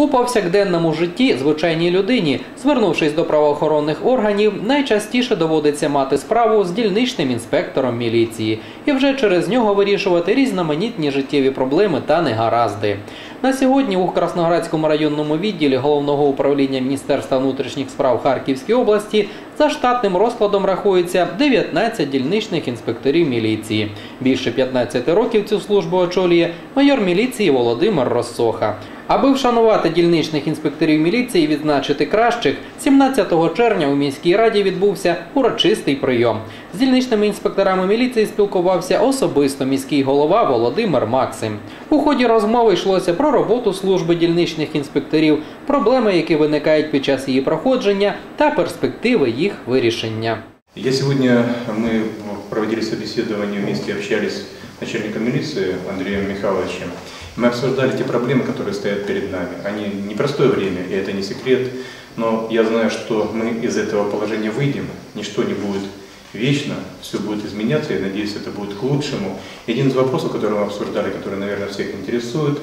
У повсякденному житті звичайній людині, звернувшись до правоохоронних органів, найчастіше доводиться мати справу з дільничним інспектором міліції і вже через нього вирішувати різноманітні життєві проблеми та негаразди. На сьогодні у Красноградському районному відділі головного управління Міністерства внутрішніх справ Харківської області за штатним розкладом рахується 19 дільничних інспекторів міліції. Більше 15 років цю службу очолює майор міліції Володимир Россоха. Аби вшанувати дільничних інспекторів міліції і відзначити кращих, 17 червня у міській раді відбувся урочистий прийом. З дільничними інспекторами міліції спілкувався особисто міський голова Володимир Максим. У ході розмови йшлося про роботу служби дільничних інспекторів, проблеми, які виникають під час її проходження, та перспективи їх вирішення. Я сегодня, мы проводили собеседование вместе, общались с начальником милиции Андреем Михайловичем. Мы обсуждали те проблемы, которые стоят перед нами. Они непростое время, и это не секрет, но я знаю, что мы из этого положения выйдем, ничто не будет вечно, все будет изменяться, и надеюсь, это будет к лучшему. И один из вопросов, который мы обсуждали, который, наверное, всех интересует,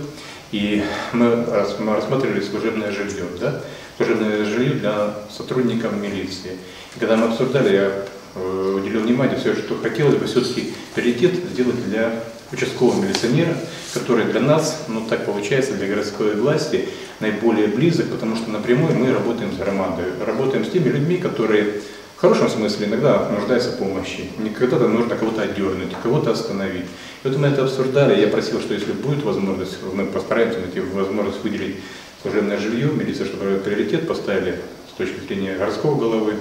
и мы, рас- мы рассматривали служебное жилье, да? служебное жилье для сотрудников милиции. И когда мы обсуждали, я э, уделил внимание все, что хотелось бы все-таки приоритет сделать для участкового милиционера, который для нас, ну так получается, для городской власти наиболее близок, потому что напрямую мы работаем с громадой, работаем с теми людьми, которые в хорошем смысле иногда нуждаются в помощи. Когда-то нужно кого-то отдернуть, кого-то остановить. И вот мы это обсуждали, я просил, что если будет возможность, мы постараемся найти возможность выделить служебное жилье, милиция, чтобы приоритет поставили с точки зрения городского головы,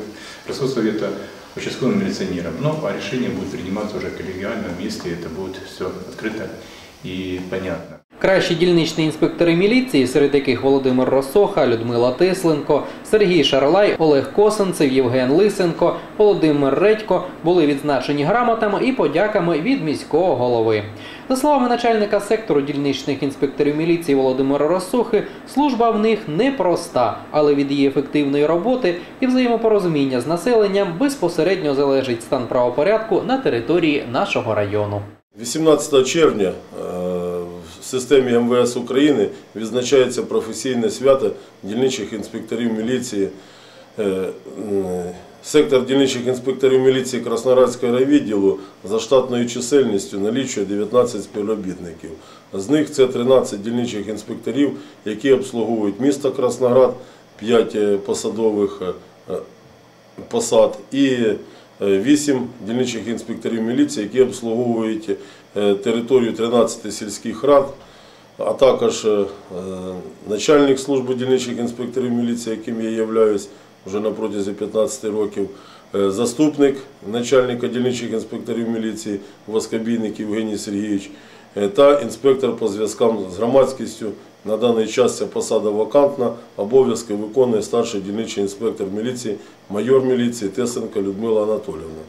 городского совета, участковым милиционером. Но а решение будет приниматься уже коллегиально вместе, это будет все открыто и понятно. Кращі дільничні інспектори міліції, серед яких Володимир Росоха, Людмила Тисленко, Сергій Шарлай, Олег Косенцев, Євген Лисенко, Володимир Редько були відзначені грамотами і подяками від міського голови. За словами начальника сектору дільничних інспекторів міліції Володимира Росохи, служба в них непроста, але від її ефективної роботи і взаємопорозуміння з населенням безпосередньо залежить стан правопорядку на території нашого району. 18 червня е, в системі МВС України відзначається професійне свято дільничих інспекторів міліції. Е, е, Сектор дільничих інспекторів міліції Красноградського райвідділу за штатною чисельністю налічує 19 співробітників. З них це 13 дільничих інспекторів, які обслуговують місто Красноград, 5 посадових е, посад і е, вісім дільничих інспекторів міліції, які обслуговують е, територію 13 сільських рад, а також е, начальник служби дільничих інспекторів міліції, яким я являюсь вже на протязі 15 років, е, заступник начальника дільничих інспекторів міліції Воскобійник Євгеній Сергійович е, та інспектор по зв'язкам з громадськістю. На даний час ця посада вакантна, обов'язки виконує старший дільничий інспектор міліції, майор міліції Тесенко Людмила Анатолівна.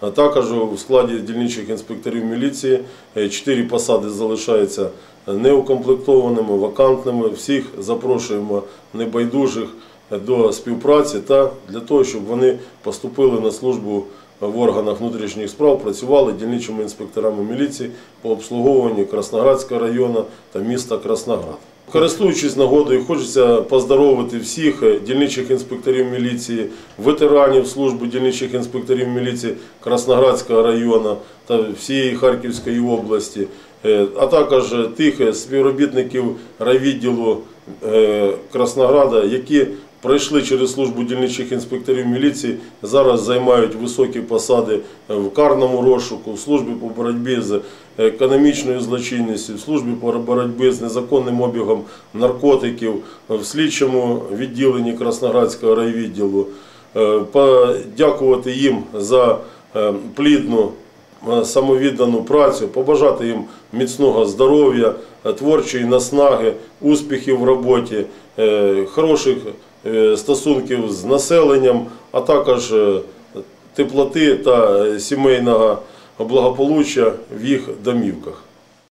Також у складі дільничих інспекторів міліції е, чотири посади залишаються неукомплектованими, вакантними. Всіх запрошуємо небайдужих до співпраці та для того, щоб вони поступили на службу в органах внутрішніх справ, працювали дільничими інспекторами міліції по обслуговуванню Красноградського району та міста Красноград. Користуючись нагодою, хочеться поздоровити всіх дільничих інспекторів міліції, ветеранів служби дільничих інспекторів міліції Красноградського району та всієї Харківської області, е, а також тих співробітників райвідділу е, Краснограда, які пройшли через службу дільничих інспекторів міліції, зараз займають високі посади в карному розшуку, в службі по боротьбі з економічною злочинністю, в службі по боротьбі з незаконним обігом наркотиків, в слідчому відділенні Красноградського райвідділу. Е, Подякувати їм за е, плідну е, самовіддану працю, побажати їм міцного здоров'я, е, творчої наснаги, успіхів в роботі, е, хороших е, стосунків з населенням, а також е, теплоти та е, сімейного благополуччя в їх домівках.